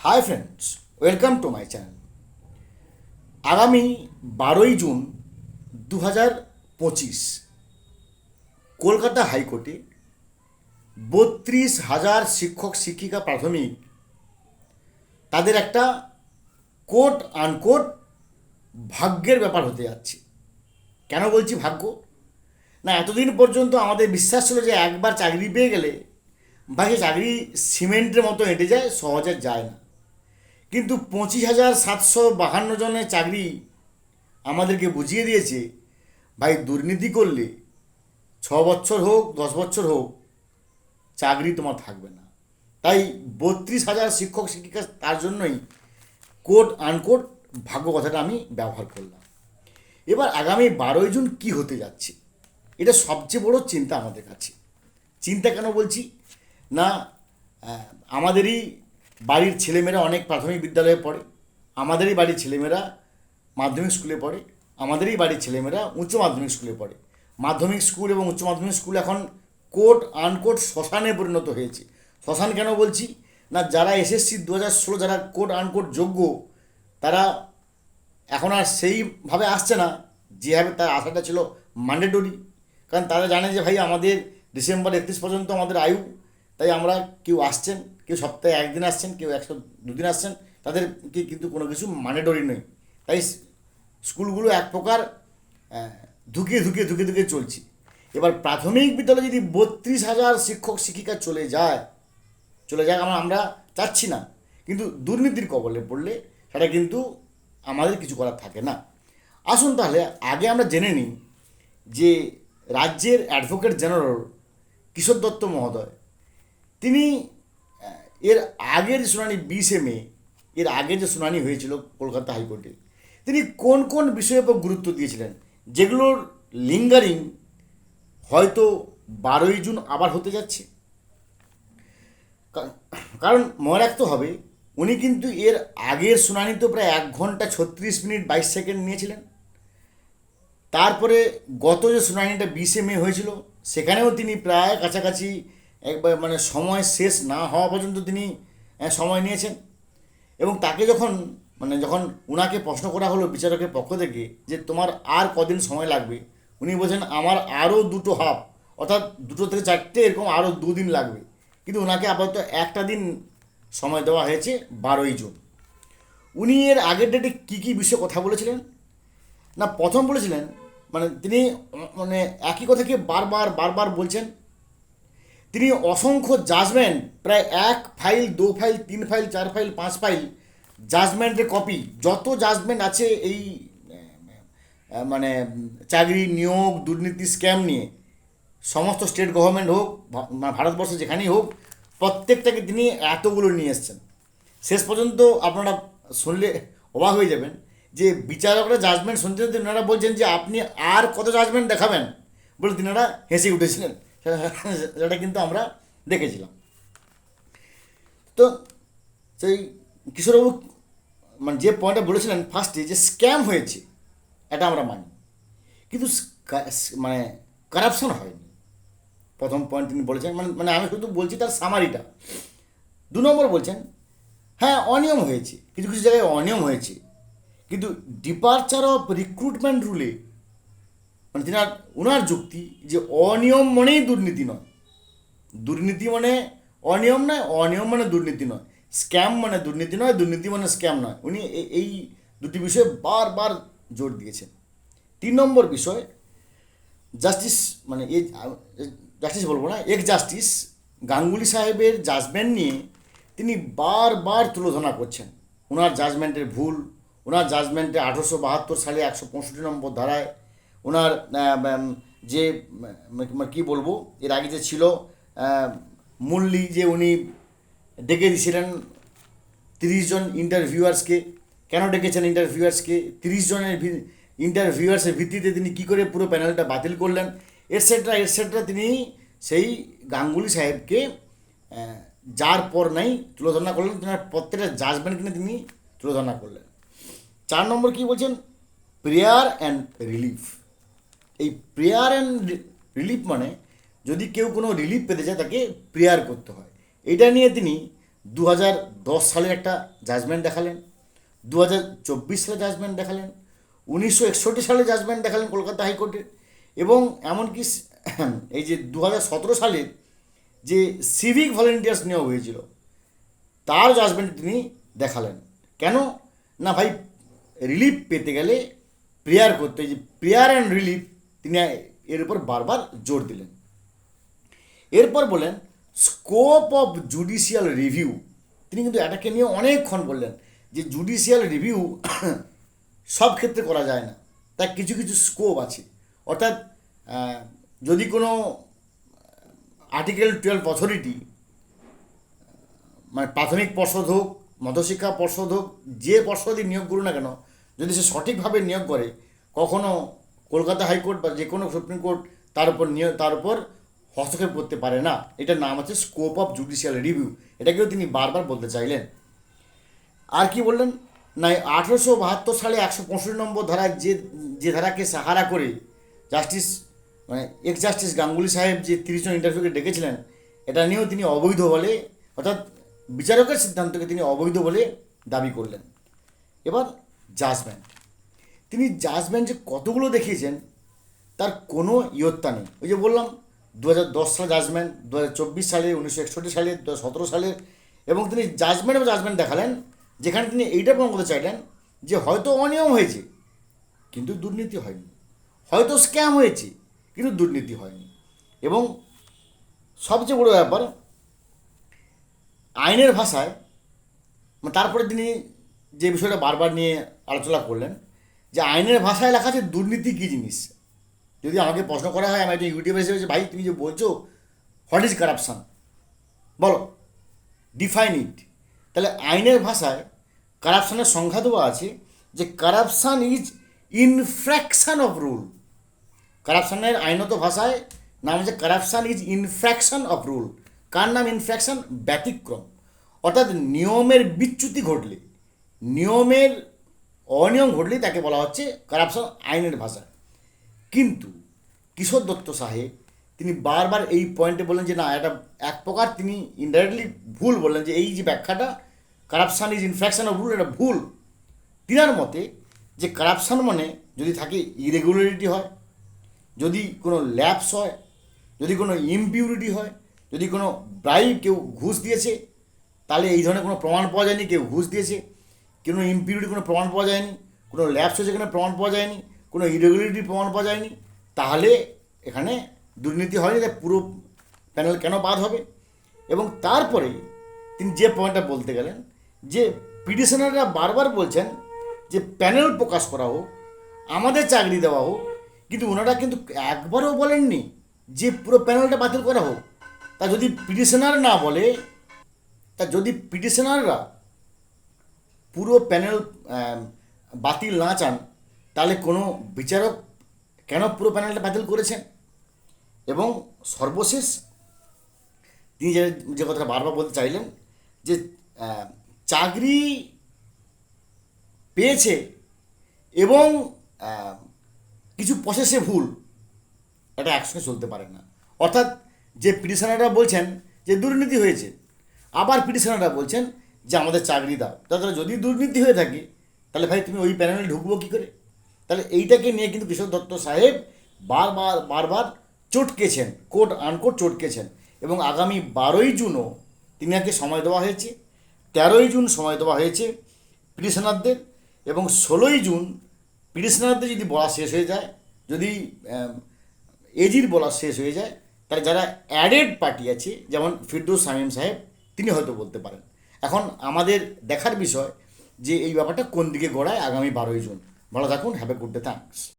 Hi friends welcome to my channel আগামী বারোই June দু হাজার পঁচিশ, কলকাতা হাইকোর্টে বত্রিশ হাজার শিক্ষক, শিক্ষিকা, প্রাথমিক তাদের একটা কোট আনকোট ভাগ্যের ব্যাপার হতে যাচ্ছে। কেন বলছি ভাগ্য? না, এতদিন পর্যন্ত আমাদের বিশ্বাস ছিল যে একবার চাকরি পেয়ে গেলে বাকি চাকরি সিমেন্টের মতো হেঁটে যায়, সহজে যায় না। কিন্তু পঁচিশ হাজার সাতশো বাহান্ন জনের চাকরি আমাদেরকে বুঝিয়ে দিয়েছে। ভাই, দুর্নীতি করলে ছ বছর হোক, দশ বছর হোক, চাকরি তোমার থাকবে না। তাই বত্রিশ হাজার শিক্ষক শিক্ষিকা তার জন্যই কোট আনকোট ভাগ্য কথাটা আমি ব্যবহার করলাম। এবার আগামী বারোই জুন কি হতে যাচ্ছে? এটা সবচেয়ে বড় চিন্তা আমাদের কাছে। চিন্তা কেন বলছি? না আমাদেরই বাড়ির ছেলেমেয়েরা অনেক প্রাথমিক বিদ্যালয়ে পড়ে, আমাদেরই বাড়ির ছেলেমেয়েরা মাধ্যমিক স্কুলে পড়ে, আমাদেরই বাড়ির ছেলেমেয়েরা উচ্চ মাধ্যমিক স্কুলে পড়ে। মাধ্যমিক স্কুল এবং উচ্চ মাধ্যমিক স্কুল এখন কোট, আনকোট, শ্মশানে পরিণত হয়েছে। শ্মশান কেন বলছি? না, যারা এসএসসি দু হাজার ষোলো, যারা কোট, আনকোট যোগ্য, তারা এখন আর সেইভাবে আসছে না যেভাবে তার আশাটা ছিল ম্যান্ডেটরি কারণ তারা জানে যে, ভাই, আমাদের ডিসেম্বর একত্রিশ পর্যন্ত আমাদের আয়ু, তাই আমরা কেউ আসছেন। কেউ সপ্তাহে একদিন আসছেন, কেউ একশো দুদিন আসছেন তাদেরকে কিন্তু কোনো কিছু ম্যান্ডেটরি নয়। তাই স্কুলগুলো এক প্রকার ধুকিয়ে ধুকিয়ে ধুকে ধুকিয়ে চলছে। এবার প্রাথমিক বিদ্যালয়ে যদি বত্রিশ হাজার শিক্ষক শিক্ষিকা চলে যায়, চলে যাক আমরা আমরা চাচ্ছি না। কিন্তু দুর্নীতির কবলে পড়লে সেটা কিন্তু আমাদের কিছু করার থাকে না। আসুন তাহলে, আগে আমরা জেনে নিই যে রাজ্যের অ্যাডভোকেট জেনারেল কিশোর দত্ত মহোদয়, তিনি এর আগের শুনানি বিশে মে, এর আগে যে শুনানি হয়েছিল কলকাতা হাইকোর্টে, তিনি কোন কোন বিষয়ের উপর গুরুত্ব দিয়েছিলেন? যেগুলোর লিঙ্গারিং হয়তো বারোই জুন আবার হতে যাচ্ছে। কারণ মনে রাখতে হবে, উনি কিন্তু এর আগের শুনানিতে প্রায় এক ঘণ্টা ছত্রিশ মিনিট বাইশ সেকেন্ড নিয়েছিলেন। তারপরে গত যে শুনানিটা বিশে মে হয়েছিল, সেখানেও তিনি প্রায় কাছাকাছি একবার মানে সময় শেষ না হওয়া পর্যন্ত তিনি সময় নিয়েছেন। এবং তাকে যখন মানে যখন ওনাকে প্রশ্ন করা হলো বিচারকের পক্ষ থেকে যে তোমার আর কদিন সময় লাগবে, উনি বলছেন, আমার আরও দুটো হাফ, অর্থাৎ দুটো থেকে চারটে এরকম আরও দুদিন লাগবে। কিন্তু ওনাকে আপাতত একটা দিন সময় দেওয়া হয়েছে বারোই জুন। উনি এর আগের ডেটে কী কী বিষয়ে কথা বলেছিলেন? না, প্রথম বলেছিলেন মানে তিনি মানে একই কথাকে বারবার বারবার বলছেন? তিনি অসংখ্য জাজমেন্ট প্রায় এক ফাইল দু ফাইল তিন ফাইল চার ফাইল পাঁচ ফাইল জাজমেন্টের কপি যত জাজমেন্ট আছে এই মানে চাকরি নিয়োগ, দুর্নীতি স্ক্যাম নিয়ে, সমস্ত স্টেট গভর্নমেন্ট হোক ভারতবর্ষে যেখানেই হোক, প্রত্যেকটাকে তিনি এতগুলো নিয়ে এসছেন। শেষ পর্যন্ত আপনারা শুনলে অবাক হয়ে যাবেন যে বিচারকরা জাজমেন্ট শুনতে ওনারা বলছেন যে আপনি আর কত জাজমেন্ট দেখাবেন বলে তিনারা হেসে উঠেছিলেন। সেটা কিন্তু আমরা দেখেছিলাম। তো সেই কিশোরবাবু মানে যে পয়েন্টটা বলেছিলেন ফার্স্টে যে স্ক্যাম হয়েছে, এটা আমরা মানি। কিন্তু মানে কারাপশন হয়নি। প্রথম পয়েন্ট তিনি বলেছেন মানে মানে আমি শুধু বলছি তার সামারিটা দু নম্বর বলছেন হ্যাঁ অনিয়ম হয়েছে। কিছু কিছু জায়গায় অনিয়ম হয়েছে। কিন্তু ডিপার্চার অফ রিক্রুটমেন্ট রুলে মানে তিনার ওনার যুক্তি যে অনিয়ম মানেই দুর্নীতি নয়। দুর্নীতি মানে অনিয়ম নয়, অনিয়ম মানে দুর্নীতি নয়। স্ক্যাম মানে দুর্নীতি নয়, দুর্নীতি মানে স্ক্যাম নয়। উনি এই দুটি বিষয়ে বারবার জোর দিয়েছেন। তিন নম্বর বিষয়, জাস্টিস মানে এই জাস্টিস বলব না, এক্স জাস্টিস গাঙ্গুলি সাহেবের জাজমেন্ট নিয়ে তিনি বারবার তুলোধনা করছেন। ওনার জাজমেন্টের ভুল ওনার জাজমেন্টে আঠারোশো বাহাত্তর সালে একশো পঁয়ষট্টি নম্বর ধারায় ওনার যে কী বলব, এর আগে যে ছিল মুরলি যে উনি ডেকে দিয়েছিলেন তিরিশ জন ইন্টারভিউয়ার্সকে কেন ডেকেছেন ইন্টারভিউয়ার্সকে তিরিশ জনের ইন্টারভিউয়ার্সের ভিত্তিতে তিনি কী করে পুরো প্যানেলটা বাতিল করলেন এটসেট্রা এটসেট্রা তিনি সেই গাঙ্গুলি সাহেবকে যার পর নাই তুলোধনা করলেন তেনার প্রত্যেকটা জাজমেন্ট কিনে তিনি তুলোধনা করলেন। চার নম্বর কী বলছেন? প্রেয়ার অ্যান্ড রিলিফ এই প্রেয়ার অ্যান্ড রিলিফ মানে যদি কেউ কোনো রিলিফ পেতে চায় তাকে প্রেয়ার করতে হয়। এটা নিয়ে তিনি দু হাজার দশ সালের একটা জাজমেন্ট দেখালেন দু হাজার চব্বিশ সালে জাজমেন্ট দেখালেন, উনিশশো একষট্টি সালে জাজমেন্ট দেখালেন কলকাতা হাইকোর্টের এবং এমনকি এই যে দু হাজার সতেরো সালের যে সিভিক ভলেন্টিয়ার্স নেওয়া হয়েছিল, তার জাজমেন্ট তিনি দেখালেন। কেন? না ভাই রিলিফ পেতে গেলে প্রেয়ার করতে যে প্রেয়ার অ্যান্ড রিলিফ তিনি এর উপর বারবার জোর দিলেন। এরপর বলেন স্কোপ অফ জুডিশিয়াল রিভিউ তিনি কিন্তু এটাকে নিয়ে অনেকক্ষণ বললেন যে জুডিশিয়াল রিভিউ সব ক্ষেত্রে করা যায় না। তার কিছু কিছু স্কোপ আছে। অর্থাৎ যদি কোনো আর্টিকেল টুয়েলভ অথরিটি মানে প্রাথমিক পর্ষদ হোক, মধ্যশিক্ষা পর্ষদ হোক, যে পর্ষদই নিয়োগ করুন না কেন, যদি সে সঠিকভাবে নিয়োগ করে, কখনো কলকাতা হাইকোর্ট বা যে কোনো সুপ্রিম কোর্ট তার উপর নিয়োগ তার উপর হস্তক্ষেপ করতে পারে না। এটার নাম হচ্ছে স্কোপ অফ জুডিশিয়াল রিভিউ এটাকেও তিনি বারবার বলতে চাইলেন। আর কি বললেন? না আঠেরোশো বাহাত্তর সালে একশো পঁয়ষট্টি নম্বর ধারায় যে যে ধারাকে সাহারা করে জাস্টিস মানে এক্স জাস্টিস গাঙ্গুলি সাহেব যে তিরিশ জন ইন্টারভিউকে ডেকেছিলেন, এটা নিয়েও তিনি অবৈধ বলে, অর্থাৎ বিচারকের সিদ্ধান্তকে তিনি অবৈধ বলে দাবি করলেন। এবার জাজমেন্ট তিনি জাজমেন্ট যে কতগুলো দেখিয়েছেন, তার কোনো ইয়ত্তা নেই। ওই যে বললাম দু হাজার দশ সালে জাজমেন্ট দু হাজার চব্বিশ সালে, উনিশশো একষট্টি সালে দু সতেরো সালে, এবং তিনি জাজমেন্ট এবং জাজমেন্ট দেখালেন, যেখানে তিনি এইটা প্রমাণ করতে চাইলেন যে হয়তো অনিয়ম হয়েছে, কিন্তু দুর্নীতি হয়নি। হয়তো স্ক্যাম হয়েছে, কিন্তু দুর্নীতি হয়নি। এবং সবচেয়ে বড় ব্যাপার, আইনের ভাষায়, তারপরে তিনি যে বিষয়টা বারবার নিয়ে আলোচনা করলেন যে আইনের ভাষায় লেখা আছে দুর্নীতি কী জিনিস? যদি আমাকে প্রশ্ন করা হয়, আমি একজন ইউটিউবার হিসেবে যে ভাই, তুমি যে বলছো, হোয়াট ইজ কারাপশান বলো। ডিফাইন ইট তাহলে আইনের ভাষায় কারাপশানের সংখ্যা দেওয়া আছে যে corruption is infraction of rule কারাপশানের আইনত ভাষায় নাম হচ্ছে corruption is infraction of rule কার নাম ইনফ্র্যাকশন ব্যতিক্রম। অর্থাৎ নিয়মের বিচ্যুতি ঘটলে। নিয়মের অনিয়ম ঘটলে তাকে বলা হচ্ছে কারাপশন আইনের ভাষা। কিন্তু কিশোর দত্ত সাহেব তিনি বারবার এই পয়েন্টে বললেন যে, না, এটা এক প্রকার তিনি ইনডাইরেক্টলি ভুল বললেন যে, এই যে ব্যাখ্যাটা corruption is infraction of rule এটা ভুল। তিনার মতে যে কারাপশান মানে যদি থাকে ইরেগুলারিটি হয়, যদি কোনো ল্যাপস হয়, যদি কোনো ইমপিউরিটি হয়, যদি কোনো ব্রাইব কেউ ঘুষ দিয়েছে, তাহলে এই ধরনের কোনো প্রমাণ পাওয়া যায়নি, কেউ ঘুষ দিয়েছে। কোনো ইমপিউরিটি কোনো প্রমাণ পাওয়া যায়নি? কোনো ল্যাপস হয়েছে এখানে প্রমাণ পাওয়া যায়নি? কোনো ইরেগুলারিটি প্রমাণ পাওয়া যায়নি? তাহলে এখানে দুর্নীতি হয়নি, তাই পুরো প্যানেল কেন বাদ হবে? এবং তারপরে তিনি যে পয়েন্টটা বলতে গেলেন, যে পিটিশনাররা বারবার বলছেন যে প্যানেল প্রকাশ করা হোক, আমাদের চাকরি দেওয়া হোক, কিন্তু ওনারা কিন্তু একবারও বলেননি যে পুরো প্যানেলটা বাতিল করা হোক। তা যদি পিটিশনার না বলে, তা যদি পিটিশনাররা পুরো প্যানেল বাতিল না চান, তাহলে কোনো বিচারক কেন পুরো প্যানেলটা বাতিল করেছেন? এবং সর্বশেষ তিনি যে যে কথাটা বারবার বলতে চাইলেন যে চাকরি পেয়েছে এবং কিছু প্রসেসে ভুল, এটা একসঙ্গে চলতে পারে না। অর্থাৎ যে পিটিশনাররা বলছেন যে দুর্নীতি হয়েছে, আবার পিটিশনাররা বলছেন যে আমাদের চাকরি দাও। তাহলে যদি দুর্নীতি হয়ে থাকে, তাহলে ভাই তুমি ওই প্যানেলে ঢুকবো কী করে? তাহলে এইটাকে নিয়ে কিন্তু কিশোর দত্ত সাহেব বারবার বারবার চটকেছেন কোট আনকোট চটকেছেন। এবং আগামী বারোই জুনও তিনি তিনাকে সময় দেওয়া হয়েছে, তেরোই জুন সময় দেওয়া হয়েছে পিটিশনারদের, এবং ষোলোই জুন পিটিশনারদের যদি বলা শেষ হয়ে যায়, যদি এজির বলা শেষ হয়ে যায়, তাহলে যারা অ্যাডেড পার্টি আছে, যেমন ফিরদৌস সামিম সাহেব, তিনি হয়তো বলতে পারেন। এখন আমাদের দেখার বিষয় যে এই ব্যাপারটা কোন দিকে গড়ায় আগামী বারোই জুন। ভালো থাকুন have a good day thanks